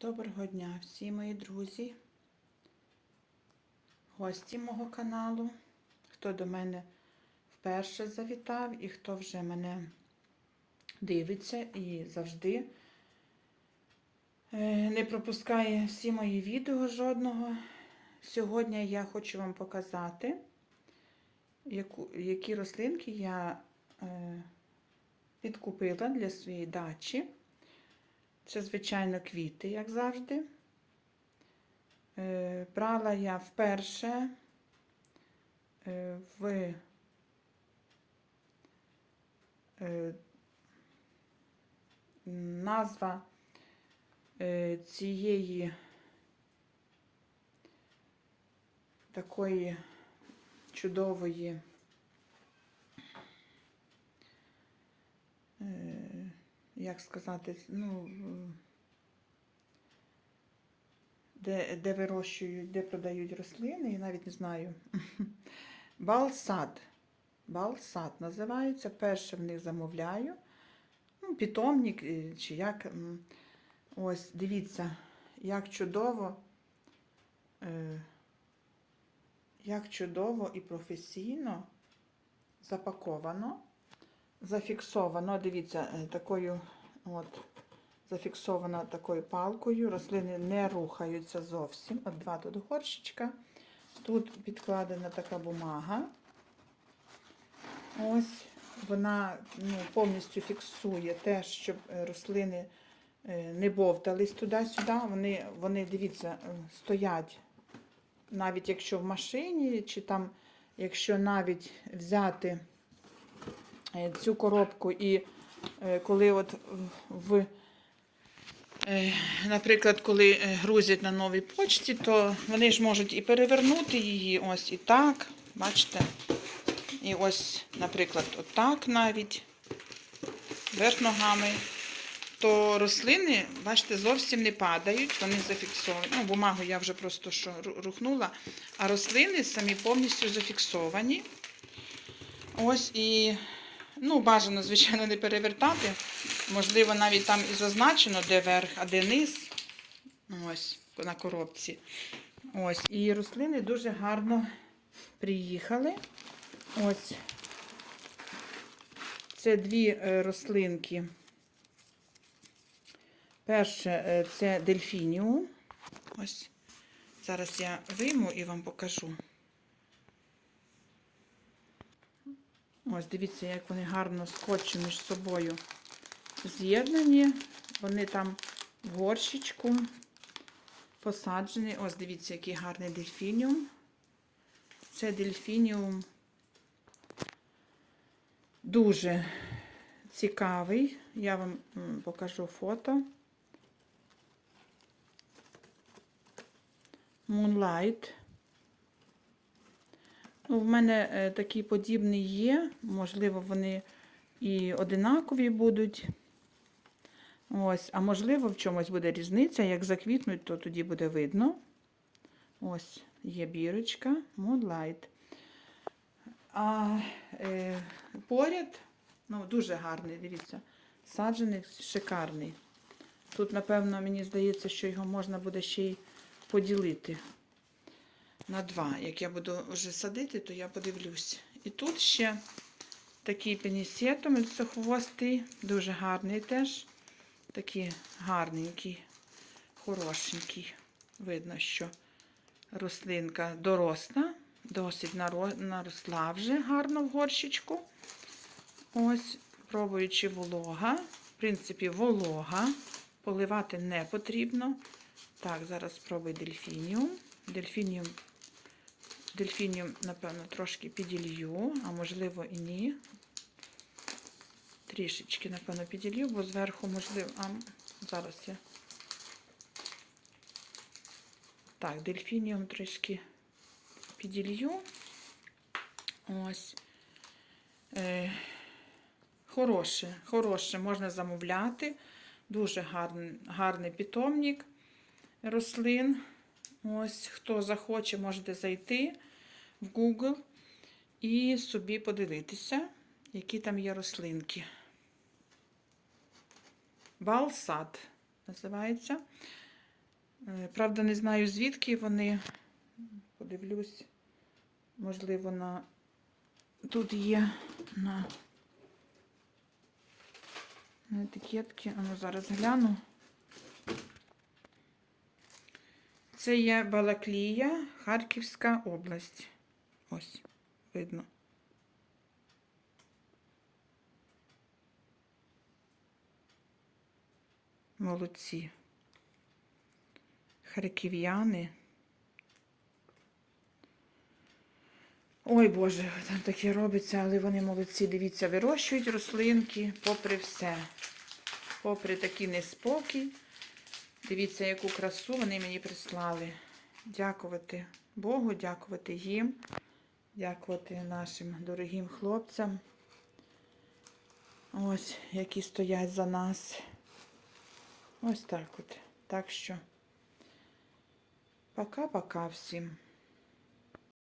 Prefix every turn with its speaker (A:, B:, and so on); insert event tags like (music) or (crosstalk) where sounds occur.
A: Доброго дня всі мої друзі, гості мого каналу, хто до мене вперше завітав і хто вже мене дивиться і завжди е, не пропускає всі мої відео жодного. Сьогодні я хочу вам показати, які рослинки я е, підкупила для своєї дачі. Це, звичайно, квіти, як завжди. Е, Брала я вперше е, в е, назва цієї такої чудової як сказати, ну, де, де вирощують, де продають рослини, я навіть не знаю. (laughs) Балсад. Балсад називається. Перше в них замовляю. Ну, питомник, е, чи як. Ось, дивіться, як чудово, е, як чудово і професійно запаковано зафіксовано, дивіться, е, такою от, зафіксовано такою палкою. Рослини не рухаються зовсім. От два тут горщичка. Тут підкладена така бумага. Ось вона ну, повністю фіксує те, щоб е, рослини е, не бовтались туди-сюди. Вони, вони, дивіться, стоять, навіть якщо в машині, чи там, якщо навіть взяти цю коробку і е, коли от в, е, наприклад, коли е, грузять на новій почті, то вони ж можуть і перевернути її ось і так, бачите? І ось, наприклад, отак навіть, вверх ногами. То рослини, бачите, зовсім не падають, вони зафіксовані. Ну, бумагу я вже просто що рухнула, а рослини самі повністю зафіксовані. Ось і Ну, бажано, звичайно, не перевертати. Можливо, навіть там і зазначено, де верх, а де низ. Ось, на коробці. Ось. І рослини дуже гарно приїхали. Ось. Це дві е, рослинки. Перше е, це дельфініум. Ось. Зараз я вийму і вам покажу. Ось, дивіться, як вони гарно скотчем між собою з'єднані. Вони там в горщичку посаджені. Ось, дивіться, який гарний дельфініум. Це дельфініум дуже цікавий. Я вам покажу фото. Moonlight. Ну, в мене е, такий подібний є. Можливо, вони і одинакові будуть. Ось, а можливо, в чомусь буде різниця. Як заквітнуть, то тоді буде видно. Ось, є бірочка, Moonlight. А е, поряд, ну, дуже гарний, дивіться, саджений, шикарний. Тут, напевно, мені здається, що його можна буде ще й поділити на два. Як я буду вже садити, то я подивлюсь. І тут ще такий пенісетом, хвостий, дуже гарний теж. Такий гарненький, хорошенький. Видно, що рослинка доросла, досить наросла вже гарно в горщичку. Ось, пробуючи волога. В принципі, волога. Поливати не потрібно. Так, зараз спробую дельфініум. Дельфініум Дельфініум, напевно, трошки піділью, а можливо і ні. Трішечки, напевно, піділью, бо зверху, можливо, а зараз я. Так, дельфініум трішки піділью. Ось. Е, хороше, хороше, можна замовляти. Дуже гарний, гарний питомник рослин. Ось, хто захоче, можете зайти в Google і собі подивитися, які там є рослинки. Балсад називається. Е, Правда, не знаю звідки вони. Подивлюсь. Можливо, на тут є на, на етикетки. А ну зараз гляну. Це є Балаклія, Харківська область. Ось, видно. Молодці. Харків'яни. Ой Боже, там таке робиться, але вони молодці. Дивіться, вирощують рослинки попри все. Попри такий неспокій. Дивіться, яку красу вони мені прислали. Дякувати Богу, дякувати їм, дякувати нашим дорогим хлопцям. Ось, які стоять за нас. Ось так от. Так що, пока-пока всім.